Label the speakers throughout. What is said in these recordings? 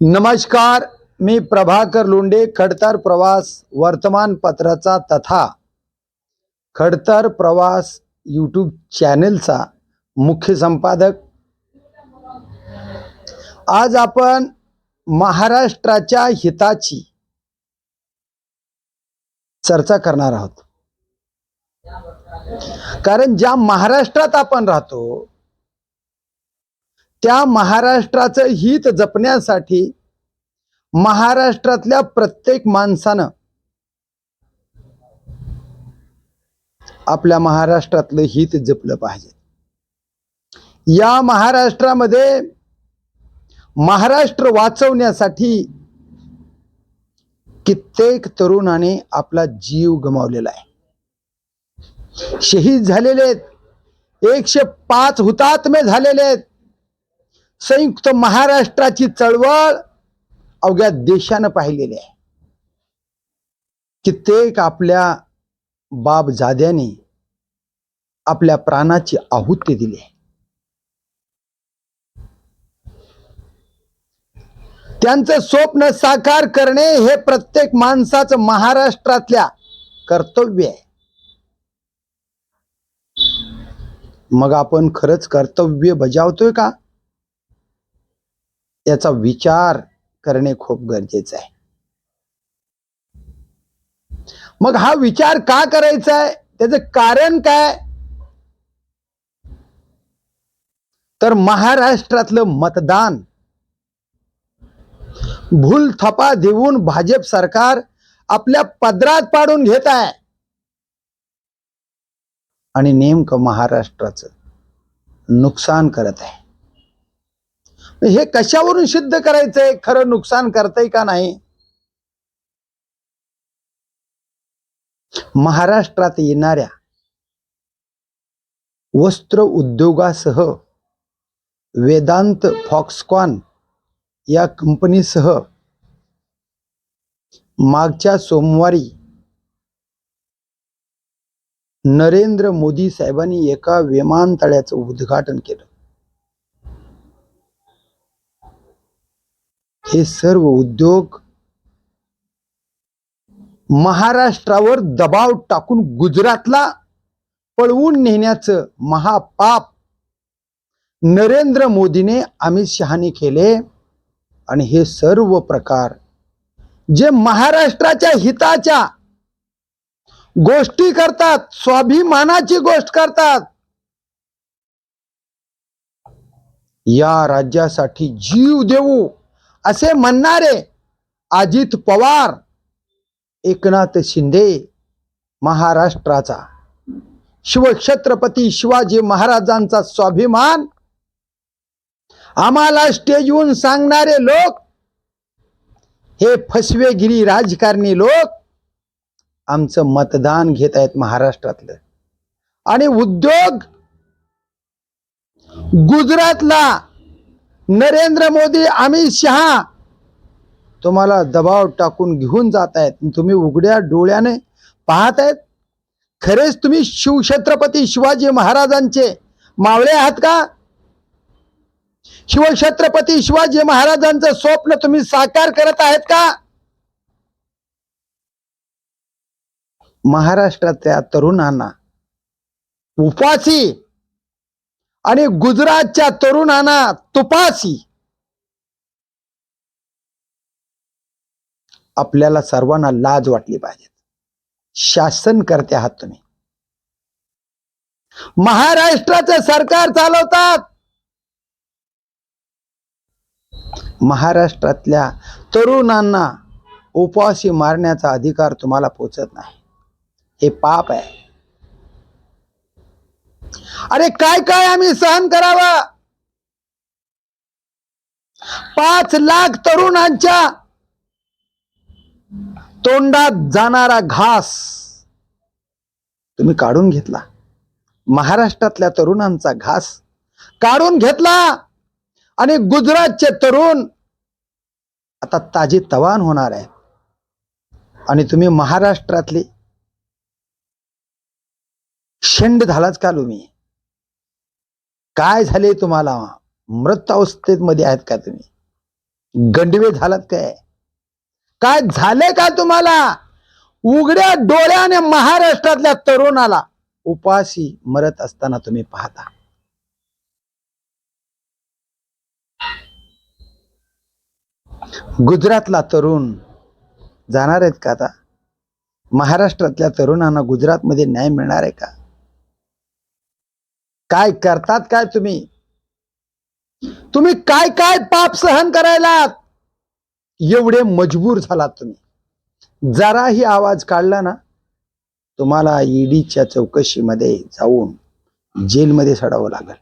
Speaker 1: नमस्कार मी प्रभाकर लोंढे खडतर प्रवास वर्तमानपत्राचा तथा खडतर प्रवास यूट्यूब चॅनेलचा मुख्य संपादक. आज आपण महाराष्ट्राच्या हिताची चर्चा करणार आहोत. कारण ज्या महाराष्ट्रात आपण राहतो त्या महाराष्ट्राचं हित जपण्यासाठी महाराष्ट्रातल्या प्रत्येक माणसानं आपल्या महाराष्ट्रातलं हित जपलं पाहिजे. या महाराष्ट्रामध्ये महाराष्ट्र वाचवण्यासाठी कित्येक तरुणाने आपला जीव गमावलेला आहे. शहीद झालेले आहेत. एकशे पाच हुतात्मे झालेले आहेत. संयुक्त महाराष्ट्राची चळवळ अवघ्या देशानं पाहिलेले आहे. कित्येक आपल्या बापजाद्याने आपल्या प्राणाची आहुती दिली आहे. त्यांचं स्वप्न साकार करणे हे प्रत्येक माणसाचं महाराष्ट्रातल्या कर्तव्य आहे. मग आपण खरंच कर्तव्य बजावतोय का? याचा विचार करणे खूप गरजेचं आहे. मग हा विचार का करायचा आहे? त्याचं कारण काय? तर महाराष्ट्रातलं मतदान. भूल थपा देऊन भाजप सरकार आपल्या पदरात पाडून घेत आहे. आणि नेमकं महाराष्ट्राचं नुकसान करत आहे. हे कशावरून सिद्ध करायचंय? खरं नुकसान करतंय का नाही? महाराष्ट्रात येणाऱ्या वस्त्र उद्योगासह वेदांत फॉक्सकॉन या कंपनीसह मागच्या सोमवारी नरेंद्र मोदी साहेबांनी एका विमानतळाचं उद्घाटन केलं. हे सर्व उद्योग महाराष्ट्रावर दबाव टाकून गुजरातला पळवून नेण्याचं महापाप नरेंद्र मोदीने अमित शहाने केले. आणि हे सर्व प्रकार जे महाराष्ट्राच्या हिताच्या गोष्टी करतात स्वाभिमानाची गोष्ट करतात या राज्यासाठी जीव देऊ. असे म्हणणारे अजित पवार एकनाथ शिंदे महाराष्ट्राचा. शिवछत्रपती शिवाजी महाराजांचा स्वाभिमान. आम्हाला स्टेजवरून सांगणारे लोक हे फसवेगिरी राजकारणी लोक आमचं मतदान घेत आहेत महाराष्ट्रातलं. आणि उद्योग गुजरातला नरेंद्र मोदी अमित शहा तुम्हाला दबाव टाकून घेऊन जात आहेत. तुम्ही उघड्या डोळ्याने पाहत आहेत खरेच तुम्ही शिवछत्रपती शिवाजी महाराजांचे मावळे आहात का? शिवछत्रपती शिवाजी महाराजांचं स्वप्न तुम्ही साकार करत आहेत का? महाराष्ट्रातल्या तरुणांना उपासी आणि गुजरातच्या तरुणांना तुपासी. आपल्याला सर्वांना लाज वाटली पाहिजे. शासन करते आहात तुम्ही. महाराष्ट्राचं सरकार चालवतात. महाराष्ट्रातल्या तरुणांना उपवासी मारण्याचा अधिकार तुम्हाला पोचत नाही. हे पाप आहे. अरे काय काय आम्ही सहन करावा? पाच लाख तरुणांच्या तोंडात जाणारा घास तुम्ही काढून घेतला. महाराष्ट्रातल्या तरुणांचा घास काढून घेतला. आणि गुजरातचे तरुण आता ताजी तवान होणार आहे आणि तुम्ही महाराष्ट्रातली शेंड झालाच का तुम्ही काय झाले तुम्हाला? मृत अवस्थेत मध्ये आहेत का तुम्ही? गंडवे झालात काय? काय झाले का तुम्हाला? उघड्या डोळ्याने महाराष्ट्रातल्या तरुणाला उपाशी मरत असताना तुम्ही पाहता. गुजरातला तरुण जाणार आहेत का आता? महाराष्ट्रातल्या तरुणांना गुजरातमध्ये न्याय मिळणार आहे का? काय करतात काय तुम्ही? तुम्ही काय काय पाप सहन करायला एवढे मजबूर झालात तुम्ही. जराही आवाज काढला ना तुम्हाला ईडीच्या चौकशीमध्ये जाऊन जेलमध्ये सडावं लागेल.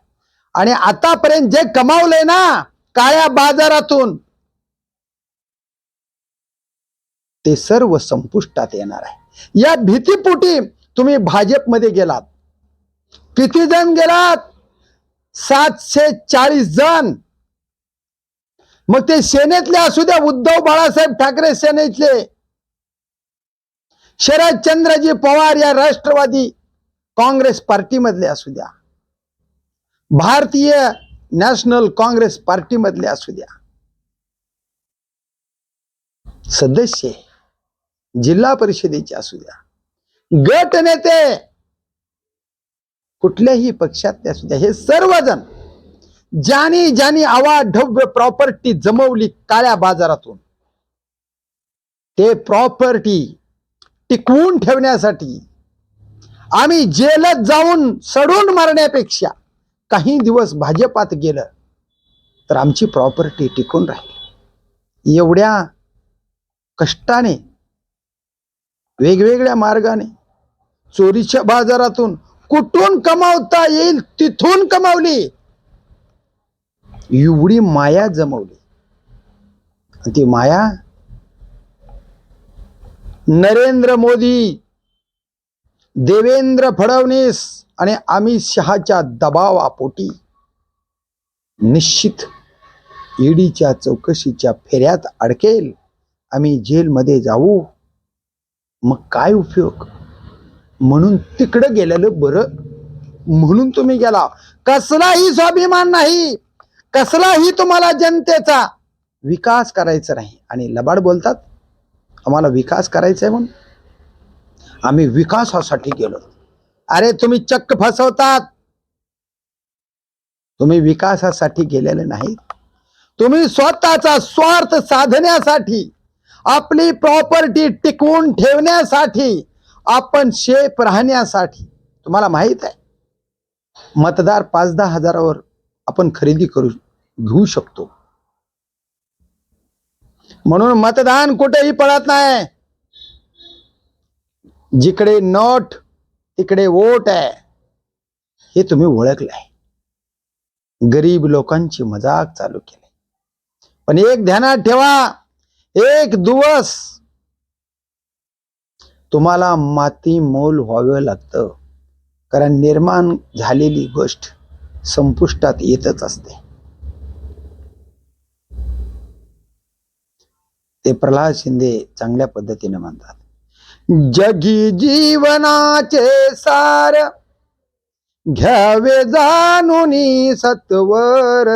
Speaker 1: आणि आतापर्यंत जे कमावले ना काळ्या बाजारातून ते सर्व संपुष्टात येणार आहे. या भीतीपोटी तुम्ही भाजपमध्ये गेलात. किती जण गेलात? सातशे चाळीस जण. मग ते सेनेतले असू द्या उद्धव बाळासाहेब ठाकरे सेनेतले. शरदचंद्रजी पवार या राष्ट्रवादी काँग्रेस पार्टीमधले असू द्या. भारतीय नॅशनल काँग्रेस पार्टीमधले असू द्या. सदस्य जिल्हा परिषदेचे असू द्या. गट नेते कुठल्याही पक्षातले असू द्या हे सर्वजण ज्यानी ज्यानी अवाढव्य प्रॉपर्टी जमवली काळ्या बाजारातून ते प्रॉपर्टी टिकवून ठेवण्यासाठी आम्ही जेलत जाऊन सडून मारण्यापेक्षा काही दिवस भाजपात गेलं तर आमची प्रॉपर्टी टिकून राहील. एवढ्या कष्टाने वेगवेगळ्या मार्गाने चोरीच्या बाजारातून कुठून कमावता येईल तिथून कमावली. एवढी माया जमवली. ती माया नरेंद्र मोदी देवेंद्र फडणवीस आणि अमित शहाच्या दबावापोटी निश्चित ईडीच्या चौकशीच्या फेऱ्यात अडकेल. आम्ही जेलमध्ये जाऊ. मग काय उपयोग? म्हणून तिकडं गेलेलं बरं. म्हणून तुम्ही गेला. कसलाही स्वाभिमान नाही. कसलाही तुम्हाला जनतेचा विकास करायचा नाही. आणि लबाड बोलतात आम्हाला विकास करायचा आहे म्हणून. आम्ही विकासासाठी गेलो. अरे तुम्ही चक्क फसवतात. तुम्ही विकासासाठी गेलेले नाही तुम्ही स्वतःचा स्वार्थ साधण्यासाठी आपली प्रॉपर्टी टिकवून ठेवण्यासाठी आपण शेप राहण्यासाठी तुम्हाला माहीत आहे? मतदार पाच दहा हजारावर आपण खरेदी करू घेऊ शकतो. म्हणून मतदान कुठेही पडत नाही. जिकडे नोट तिकडे वोट आहे हे तुम्ही ओळखलंय. गरीब लोकांची मजाक चालू केली. पण एक ध्यानात ठेवा एक दिवस तुम्हाला माती मोल व्हावं लागतं. कारण निर्माण झालेली गोष्ट संपुष्टात येतच असते. ते प्रल्हाद शिंदे चांगल्या पद्धतीने म्हणतात. जगी जीवनाचे सार घ्यावे जाणून सत्वर.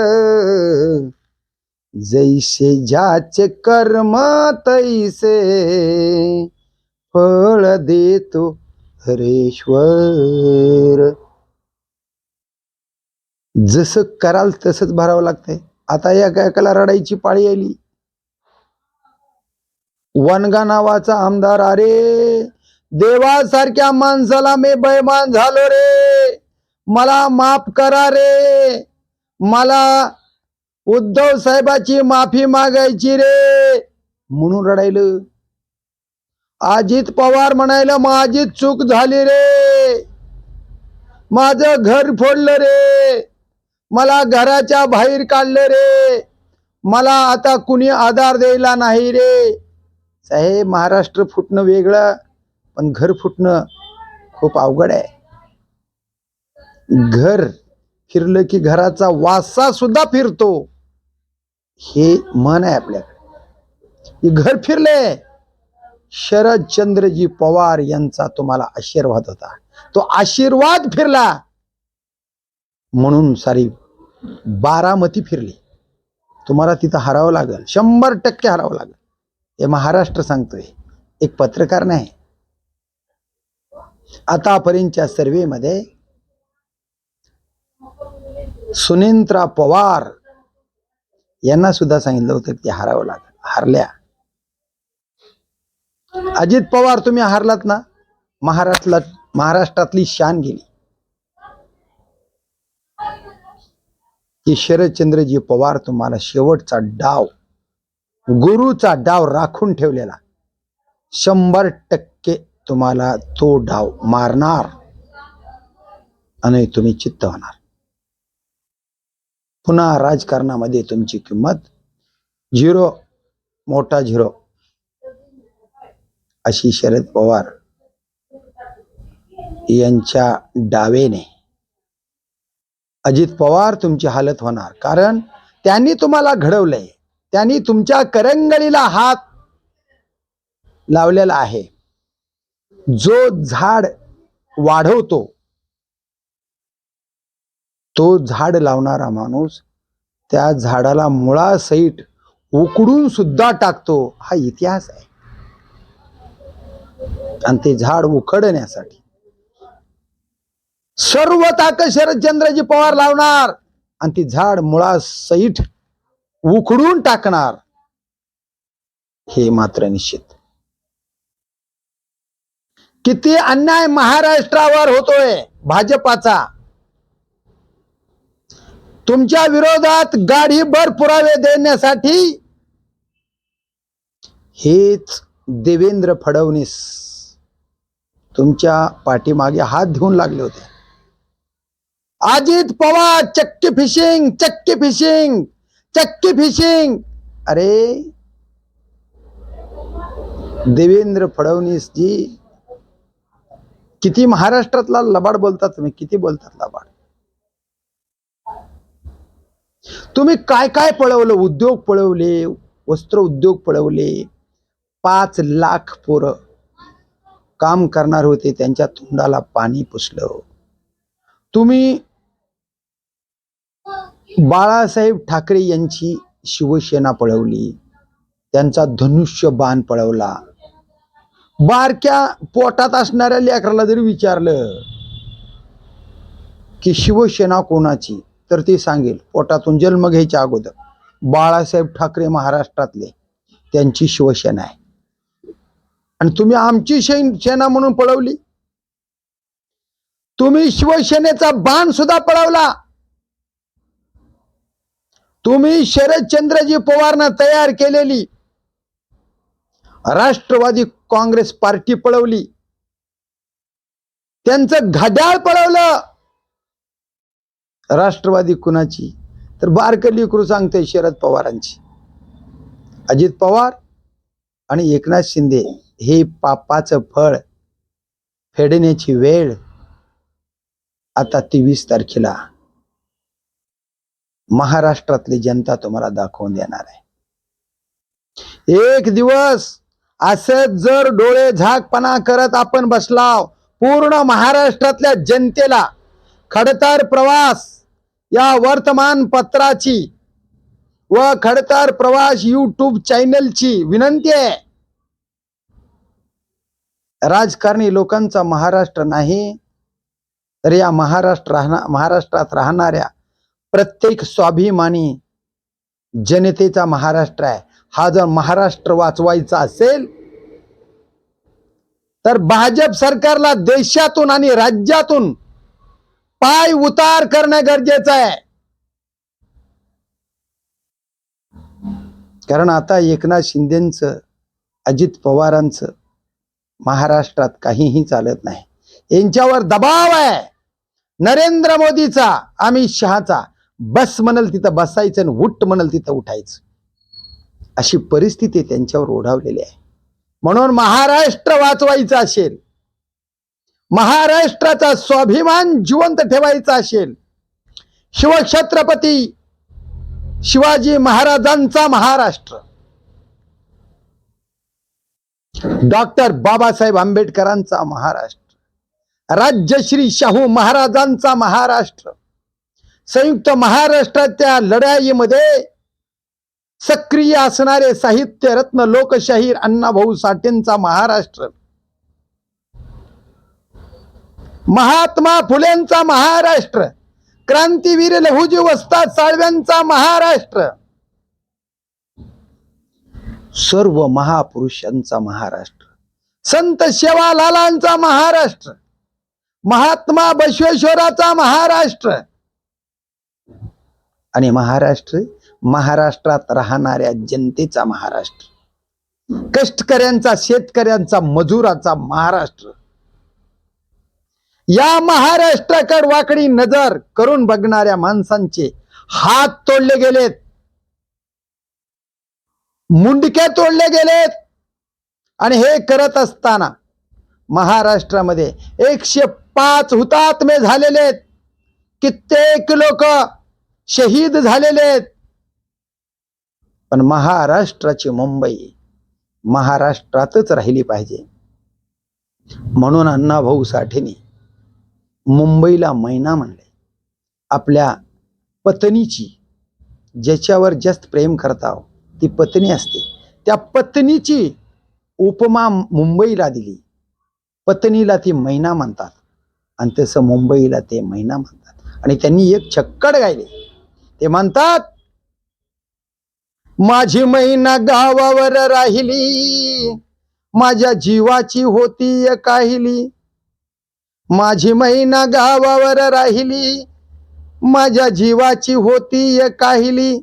Speaker 1: जैसे ज्याचे कर्म तैसे फळ देतो हरेश्वर. जसं कराल तसंच भरावं लागतंय. आता या गायकाला रडायची पाळी आली. वनगा नावाचा आमदार अरे देवासारख्या माणसाला मी बैमान झालो रे. मला माफ करा रे. मला उद्धव साहेबाची माफी मागायची रे. म्हणून रडायलं. अजित पवार म्हणायला माझी चूक झाली रे. माझं घर फोडलं रे. मला घराच्या बाहेर काढलं रे. मला आता कुणी आधार द्यायला नाही रे. साहेब महाराष्ट्र फुटणं वेगळं पण घर फुटणं खूप अवघड आहे. घर फिरलं की घराचा वासा सुद्धा फिरतो. हे मन आहे आपल्याकडे. घर फिरले शरदचंद्रजी पवार यांचा तुम्हाला आशीर्वाद होता. तो आशीर्वाद फिरला. म्हणून सारी बारामती फिरली. तुम्हाला तिथं हरावं लागेल. शंभर टक्के हरावं लागेल. हे महाराष्ट्र सांगतोय. एक पत्रकार नाही. आतापर्यंतच्या सर्वेमध्ये सुनेंद्रा पवार यांना सुद्धा सांगितलं होतं की ते हरावं लागेल. हारल्या. अजित पवार तुम्ही हारलात ना महाराष्ट्रात महाराष्ट्रातली शान गेली. की शरदचंद्रजी पवार तुम्हाला शेवटचा डाव गुरुचा डाव राखून ठेवलेला. शंभर टक्के तुम्हाला तो डाव मारणार. आणि तुम्ही चित्त होणार. पुन्हा राजकारणामध्ये तुमची किंमत झिरो मोठा झिरो. अशी शरद पवार यांच्या डावेने. अजित पवार तुमची हालत होणार. कारण त्यांनी तुम्हाला घडवलंय. त्यांनी तुमच्या करंगळीला हात लावलेला आहे. जो झाड वाढवतो तो झाड लावणारा माणूस त्या झाडाला मुळासहित उकडून सुद्धा टाकतो. हा इतिहास आहे. आणि ते झाड उखडण्यासाठी. सर्व ताकद शरदचंद्रजी पवार लावणार? आणि ती झाड मुळासहित उखडून टाकणार. हे मात्र निश्चित. किती अन्याय महाराष्ट्रावर होतोय भाजपाचा. तुमच्या विरोधात गाडीभर पुरावे देण्यासाठी हेच देवेंद्र फडणवीस तुमच्या पाठीमागे हात धुवून लागले होते. अजित पवार चक्की फिशिंग चक्की फिशिंग चक्की फिशिंग. अरे देवेंद्र फडणवीस जी किती महाराष्ट्रातला लबाड बोलतात तुम्ही किती बोलतात लबाड? तुम्ही काय काय पळवलं उद्योग पळवले वस्त्र उद्योग पळवले पाच लाख पोरं काम करणार होते त्यांच्या तोंडाला पाणी पुसलं. तुम्ही बाळासाहेब ठाकरे यांची शिवसेना पळवली त्यांचा धनुष्य बाण पळवला. बारक्या पोटात असणाऱ्या लेकराला जरी विचारलं की शिवसेना कोणाची तर ते सांगेल पोटातून जन्म घ्यायच्या अगोदर बाळासाहेब ठाकरे महाराष्ट्रातले त्यांची शिवसेना आहे. आणि तुम्ही आमची शैन सेना म्हणून पळवली. तुम्ही शिवसेनेचा बाण सुद्धा पळवला. तुम्ही शरदचंद्रजी पवारनं तयार केलेली राष्ट्रवादी काँग्रेस पार्टी पळवली. त्यांचं घड्याळ पळवलं. राष्ट्रवादी कुणाची? तर बारकली क्रू सांगते शरद पवारांची. अजित पवार आणि एकनाथ शिंदे. हे पापाचं फळ फेडण्याची वेळ आता तेवीस तारखेला. महाराष्ट्रातली जनता तुम्हाला दाखवून देणार आहे. एक दिवस असं जर डोळे झाकपणा करत आपण बसलाव पूर्ण महाराष्ट्रातल्या जनतेला खडतर प्रवास या वर्तमानपत्राची व खडतर प्रवास यूट्यूब चॅनलची विनंती आहे. राजकारणी लोकांचा महाराष्ट्र नाही तर या महाराष्ट्र राहणा महाराष्ट्रात राहणाऱ्या प्रत्येक स्वाभिमानी जनतेचा महाराष्ट्र आहे. हा जर महाराष्ट्र वाचवायचा असेल तर भाजप सरकारला देशातून आणि राज्यातून पाय उतार करणं गरजेचं आहे. कारण आता एकनाथ शिंदेचं अजित पवारांचं महाराष्ट्रात काहीही चालत नाही. यांच्यावर दबाव आहे. नरेंद्र मोदीचा अमित शहाचा बस म्हणल तिथं बसायचं आणि उठ म्हणल तिथं उठायचं. अशी परिस्थिती त्यांच्यावर ओढावलेली आहे. म्हणून महाराष्ट्र वाचवायचा असेल महाराष्ट्राचा स्वाभिमान जिवंत ठेवायचा असेल शिवछत्रपती शिवाजी महाराजांचा महाराष्ट्र. डॉक्टर बाबासाहेब आंबेडकरांचा महाराष्ट्र राज्यश्री शाहू महाराजांचा महाराष्ट्र संयुक्त महाराष्ट्राच्या लढाईमध्ये सक्रिय असणारे साहित्य रत्न लोकशाहीर अण्णाभाऊ साठेंचा महाराष्ट्र महात्मा फुलेंचा महाराष्ट्र क्रांतीवीर लहुजी वस्ताद साळव्यांचा महाराष्ट्र सर्व महापुरुषांचा महाराष्ट्र संत सेवालालांचा महाराष्ट्र महात्मा बसवेश्वराचा महाराष्ट्र. आणि महाराष्ट्र महाराष्ट्रात राहणाऱ्या जनतेचा महाराष्ट्र कष्टकऱ्यांचा शेतकऱ्यांचा मजुराचा महाराष्ट्र. या महाराष्ट्राकड वाकडी नजर करून बघणाऱ्या माणसांचे हात तोडले गेलेत. मुंडक्या तोडले गेलेत. आणि हे करत असताना महाराष्ट्रामध्ये एकशे पाच हुतात्मे झालेले आहेत कित्येक लोक शहीद झालेले आहेत पण महाराष्ट्राची मुंबई महाराष्ट्रातच राहिली पाहिजे. म्हणून अण्णाभाऊ साठेने मुंबईला मैना म्हणले. आपल्या पत्नीची ज्याच्यावर जास्त प्रेम करताव हो. ती पत्नी असते. त्या पत्नीची उपमा मुंबईला दिली. पत्नीला ती महिना म्हणतात. आणि तसं मुंबईला ते महिना म्हणतात. आणि त्यांनी एक छक्कड गायले. ते म्हणतात माझी महिना गावावर राहिली. माझ्या जीवाची होती काहिली माझी महिना गावावर राहिली. माझ्या जीवाची होती काहिली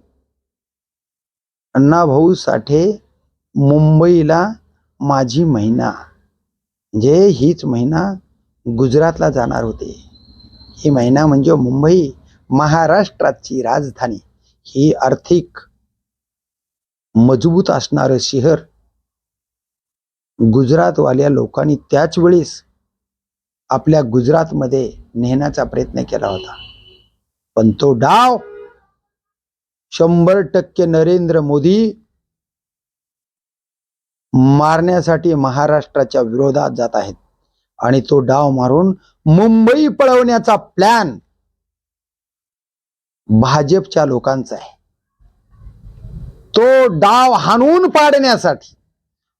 Speaker 1: अण्णाभाऊ साठे मुंबईला माझी महिना. म्हणजे हीच महिना गुजरातला जाणार होते. ही महिना म्हणजे मुंबई महाराष्ट्राची राजधानी. ही आर्थिक मजबूत असणारं शहर. गुजरातवाल्या लोकांनी त्याच वेळेस आपल्या गुजरातमध्ये नेण्याचा प्रयत्न केला होता. पण तो डाव शंभर टक्के नरेंद्र मोदी मारण्यासाठी महाराष्ट्राच्या विरोधात जात आहेत. आणि तो डाव मारून मुंबई पळवण्याचा प्लॅन भाजपच्या लोकांचा आहे. तो डाव हाणून पाडण्यासाठी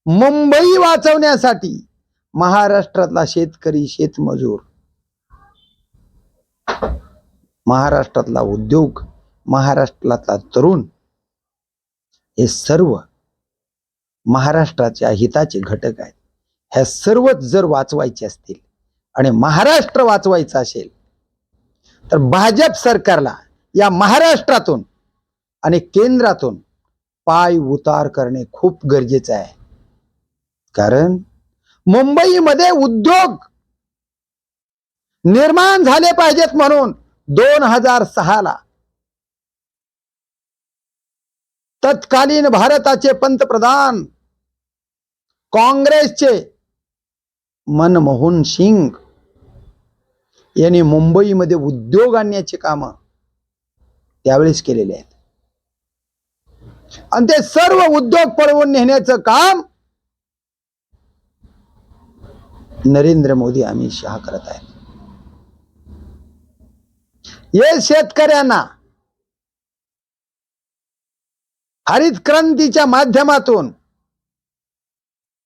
Speaker 1: मुंबई वाचवण्यासाठी महाराष्ट्रातला शेतकरी शेतमजूर महाराष्ट्रातला उद्योग महाराष्ट्रातला तरुण हे सर्व महाराष्ट्राच्या हिताचे घटक आहेत. ह्या सर्वच जर वाचवायचे असतील आणि महाराष्ट्र वाचवायचा असेल तर भाजप सरकारला या महाराष्ट्रातून आणि केंद्रातून पाय उतार करणे खूप गरजेचं आहे. कारण मुंबईमध्ये उद्योग निर्माण झाले पाहिजेत म्हणून दोन हजार सहाला तत्कालीन भारताचे पंतप्रधान काँग्रेसचे मनमोहन सिंग यांनी मुंबईमध्ये उद्योग आणण्याचे काम त्यावेळेस केलेले आहेत. आणि ते सर्व उद्योग पळवून नेण्याचं काम नरेंद्र मोदी अमित शहा करत आहेत. हे शेतकऱ्यांना हरित क्रांतीच्या माध्यमातून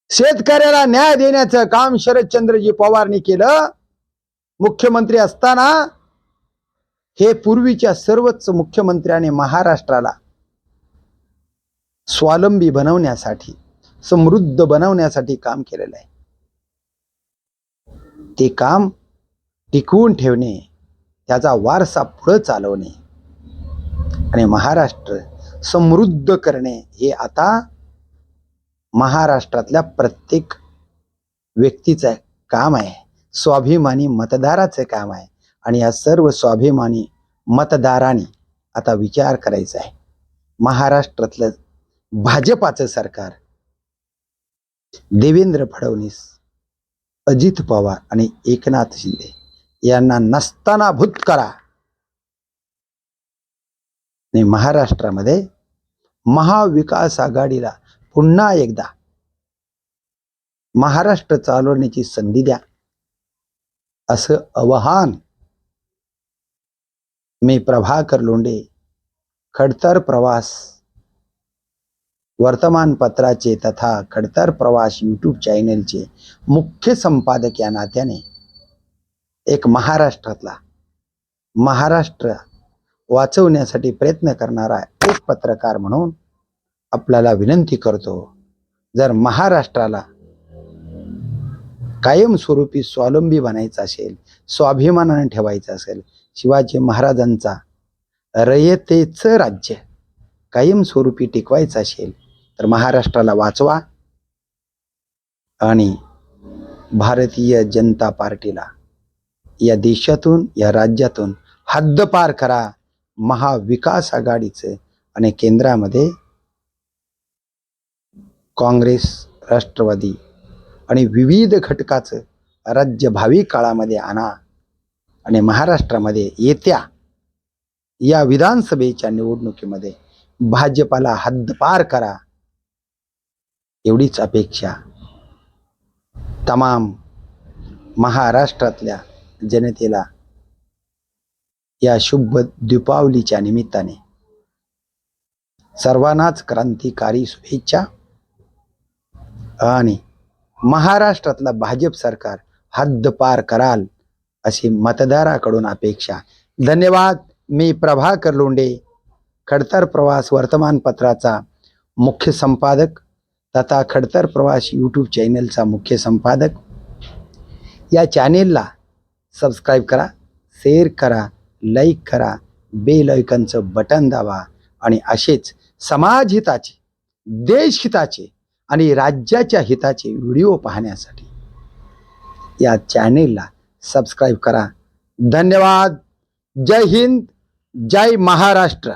Speaker 1: शेतकऱ्याला न्याय देण्याचं काम शरदचंद्रजी पवारनी केलं. मुख्यमंत्री असताना हे पूर्वीच्या सर्वच मुख्यमंत्र्याने महाराष्ट्राला स्वावलंबी बनवण्यासाठी समृद्ध बनवण्यासाठी काम केलेलं आहे. ते काम टिकवून ठेवणे त्याचा वारसा पुढे चालवणे आणि महाराष्ट्र समृद्ध करणे हे आता महाराष्ट्रातल्या प्रत्येक व्यक्तीचं काम आहे. स्वाभिमानी मतदाराचं काम आहे. आणि या सर्व स्वाभिमानी मतदारांनी आता विचार करायचा आहे. महाराष्ट्रातलं भाजपाचं सरकार देवेंद्र फडणवीस अजित पवार आणि एकनाथ शिंदे यांना नसताना भूत करा. आणि महाराष्ट्रामध्ये महाविकास आघाडीला पुन्हा एकदा महाराष्ट्र चालवण्याची संधी द्या. असं आवाहन मी प्रभाकर लोंडे खडतर प्रवास वर्तमानपत्राचे तथा खडतर प्रवास यूट्यूब चॅनलचे मुख्य संपादक या नात्याने एक महाराष्ट्रातला महाराष्ट्र वाचवण्यासाठी प्रयत्न करणारा एक पत्रकार म्हणून आपल्याला विनंती करतो जर महाराष्ट्राला कायमस्वरूपी स्वावलंबी बनायचं असेल स्वाभिमानाने ठेवायचं असेल शिवाजी महाराजांचा रयतेचं राज्य कायमस्वरूपी टिकवायचं असेल तर महाराष्ट्राला वाचवा आणि भारतीय जनता पार्टीला या देशातून या राज्यातून हद्दपार करा. महाविकास आघाडीचं आणि केंद्रामध्ये काँग्रेस राष्ट्रवादी आणि विविध घटकाचं राज्य भावी काळामध्ये आणा आणि महाराष्ट्रामध्ये येत्या या विधानसभेच्या निवडणुकीमध्ये भाजपाला हद्दपार करा एवढीच अपेक्षा तमाम महाराष्ट्रातल्या जनतेला या शुभ दीपावलीच्या निमित्ताने. सर्वांनाच क्रांतिकारी शुभेच्छा. आणि महाराष्ट्रातला भाजप सरकार हद्दपार कराल अशी मतदाराकडून अपेक्षा. धन्यवाद. मी प्रभाकर लोंडे खडतर प्रवास वर्तमानपत्राचा मुख्य संपादक तथा खडतर प्रवास यूट्यूब चॅनलचा मुख्य संपादक. या चॅनेलला सबस्क्राईब करा शेअर करा लाईक करा बेल ऐकनचं बटन दाबा आणि असेच समाजहिताचे देशहिताचे आणि राज्याच्या हिताचे व्हिडिओ पाहण्यासाठी या चॅनेलला सबस्क्राईब करा. धन्यवाद. जय हिंद. जय महाराष्ट्र.